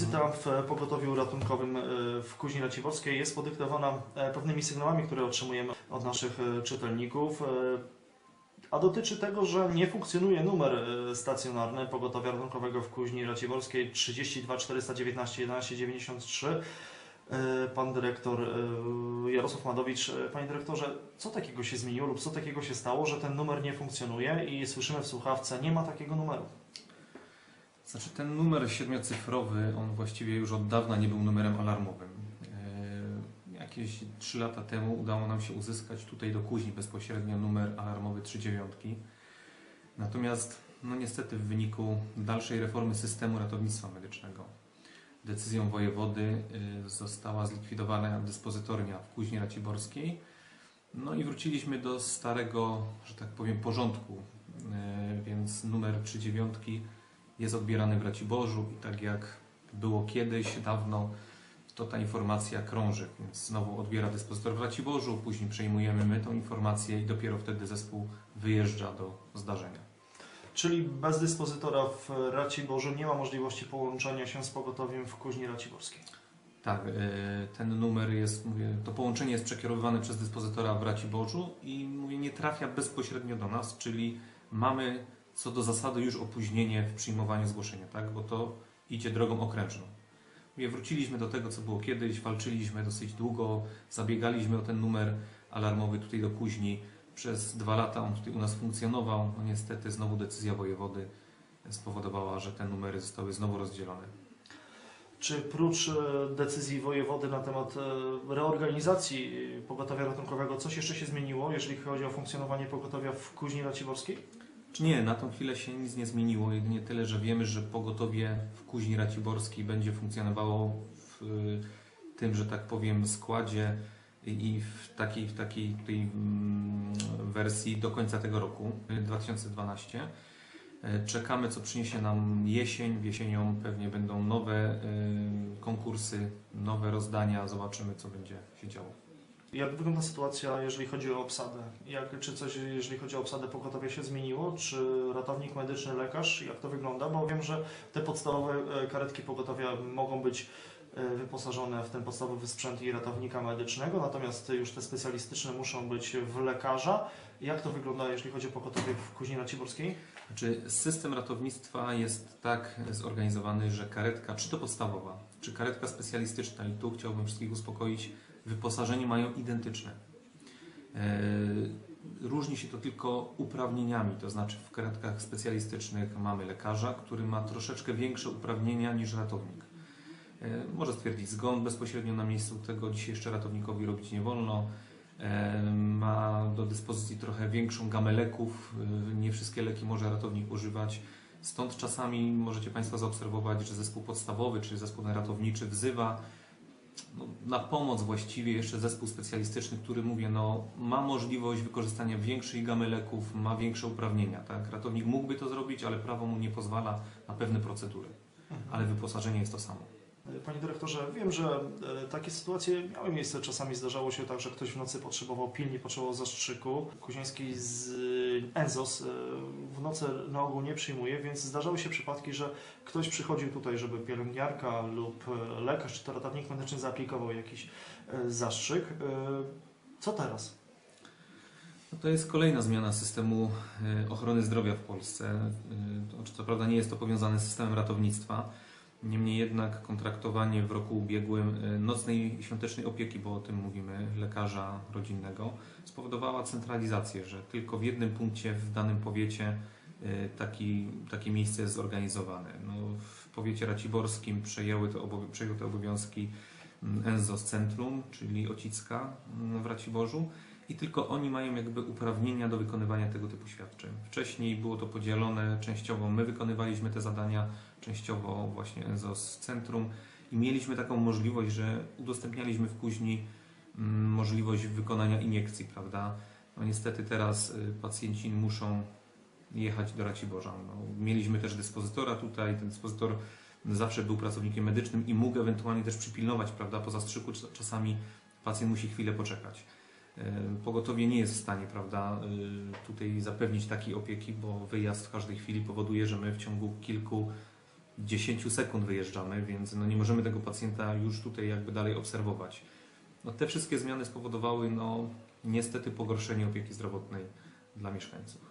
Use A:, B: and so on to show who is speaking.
A: Wizyta w pogotowiu ratunkowym e, w Kuźni Raciborskiej jest podyktowana e, pewnymi sygnałami, które otrzymujemy od naszych e, czytelników. A dotyczy tego, że nie funkcjonuje numer stacjonarny pogotowia ratunkowego w Kuźni Raciborskiej 32 419 11 93. E, Pan dyrektor Jarosław Madowicz, panie dyrektorze, co takiego się zmieniło lub co takiego się stało, że ten numer nie funkcjonuje i słyszymy w słuchawce, nie ma takiego numeru?
B: Znaczy ten numer siedmiocyfrowy, on właściwie już od dawna nie był numerem alarmowym. E, Jakieś 3 lata temu udało nam się uzyskać tutaj do Kuźni bezpośrednio numer alarmowy 39. Natomiast no niestety w wyniku dalszej reformy systemu ratownictwa medycznego decyzją wojewody y, została zlikwidowana dyspozytornia w Kuźni Raciborskiej. No i wróciliśmy do starego, że tak powiem, porządku, E, więc numer 39 jest odbierany w Raciborzu i tak jak było kiedyś, dawno, to ta informacja krąży, więc znowu odbiera dyspozytor w Raciborzu, później przejmujemy my tą informację i dopiero wtedy zespół wyjeżdża do zdarzenia.
A: Czyli bez dyspozytora w Raciborzu nie ma możliwości połączenia się z pogotowiem w Kuźni Raciborskiej.
B: Tak, e, ten numer jest, mówię, to połączenie jest przekierowywane przez dyspozytora w Raciborzu i mówię, nie trafia bezpośrednio do nas, czyli mamy co do zasady już opóźnienie w przyjmowaniu zgłoszenia, tak? bo to idzie drogą okrężną. Mówię, wróciliśmy do tego, co było kiedyś, walczyliśmy dosyć długo, zabiegaliśmy o ten numer alarmowy tutaj do Kuźni. Przez dwa lata on tutaj u nas funkcjonował. No niestety znowu decyzja wojewody spowodowała, że te numery zostały znowu rozdzielone.
A: Czy prócz e, decyzji wojewody na temat e, reorganizacji pogotowia ratunkowego coś jeszcze się zmieniło, jeżeli chodzi o funkcjonowanie pogotowia w Kuźni Raciborskiej?
B: Czy nie, na tą chwilę się nic nie zmieniło, jedynie tyle, że wiemy, że pogotowie w Kuźni Raciborskiej będzie funkcjonowało w y, tym, że tak powiem, składzie i w takiej, w takiej tej mm, wersji do końca tego roku, y, 2012. Y, Czekamy, co przyniesie nam jesień. Jesienią pewnie będą nowe y, konkursy, nowe rozdania. Zobaczymy, co będzie się działo.
A: Jak wygląda sytuacja, jeżeli chodzi o obsadę? Jak, czy coś, jeżeli chodzi o obsadę pogotowia się zmieniło? Czy ratownik medyczny, lekarz? Jak to wygląda? Bo wiem, że te podstawowe e, karetki pogotowia mogą być e, wyposażone w ten podstawowy sprzęt i ratownika medycznego, natomiast już te specjalistyczne muszą być w lekarza. Jak to wygląda, jeżeli chodzi o pogotowie w Kuźni Raciborskiej?
B: Znaczy, system ratownictwa jest tak zorganizowany, że karetka, czy to podstawowa, czy karetka specjalistyczna, i tu chciałbym wszystkich uspokoić, wyposażenie mają identyczne. E, Różni się to tylko uprawnieniami, to znaczy w karetkach specjalistycznych mamy lekarza, który ma troszeczkę większe uprawnienia niż ratownik. E, Może stwierdzić zgon bezpośrednio na miejscu, tego dzisiaj jeszcze ratownikowi robić nie wolno. E, Ma do dyspozycji trochę większą gamę leków, nie wszystkie leki może ratownik używać. Stąd czasami możecie Państwo zaobserwować, że zespół podstawowy, czyli zespół ratowniczy wzywa no, na pomoc właściwie jeszcze zespół specjalistyczny, który mówię, no, ma możliwość wykorzystania większej gamy leków, ma większe uprawnienia. Tak? Ratownik mógłby to zrobić, ale prawo mu nie pozwala na pewne procedury, ale wyposażenie jest to samo.
A: Panie dyrektorze, wiem, że e, takie sytuacje miały miejsce. Czasami zdarzało się tak, że ktoś w nocy potrzebował pilnie, potrzebował zastrzyku. Kuźnieński z Enzos e, w nocy na ogół nie przyjmuje, więc zdarzały się przypadki, że ktoś przychodził tutaj, żeby pielęgniarka lub e, lekarz czy to ratownik medyczny zaaplikował jakiś zastrzyk. Co teraz?
B: No to jest kolejna zmiana systemu ochrony zdrowia w Polsce. Co prawda nie jest to powiązane z systemem ratownictwa, niemniej jednak kontraktowanie w roku ubiegłym e, nocnej świątecznej opieki, bo o tym mówimy, lekarza rodzinnego, spowodowała centralizację, że tylko w jednym punkcie w danym powiecie e, taki, takie miejsce jest zorganizowane. No, w powiecie raciborskim przejęły te, przejął te obowiązki mm, Enzo z Centrum, czyli Ocicka mm, w Raciborzu i tylko oni mają jakby uprawnienia do wykonywania tego typu świadczeń. Wcześniej było to podzielone, częściowo my wykonywaliśmy te zadania, częściowo właśnie Enzo z Centrum i mieliśmy taką możliwość, że udostępnialiśmy w Kuźni mm, możliwość wykonania iniekcji, prawda? No niestety teraz y, pacjenci muszą jechać do Raciborza. No, mieliśmy też dyspozytora tutaj, ten dyspozytor zawsze był pracownikiem medycznym i mógł ewentualnie też przypilnować, prawda, po zastrzyku cz- czasami pacjent musi chwilę poczekać. E, Pogotowie nie jest w stanie, prawda, y, tutaj zapewnić takiej opieki, bo wyjazd w każdej chwili powoduje, że my w ciągu kilku 10 sekund wyjeżdżamy, więc no nie możemy tego pacjenta już tutaj jakby dalej obserwować. No te wszystkie zmiany spowodowały no niestety pogorszenie opieki zdrowotnej dla mieszkańców.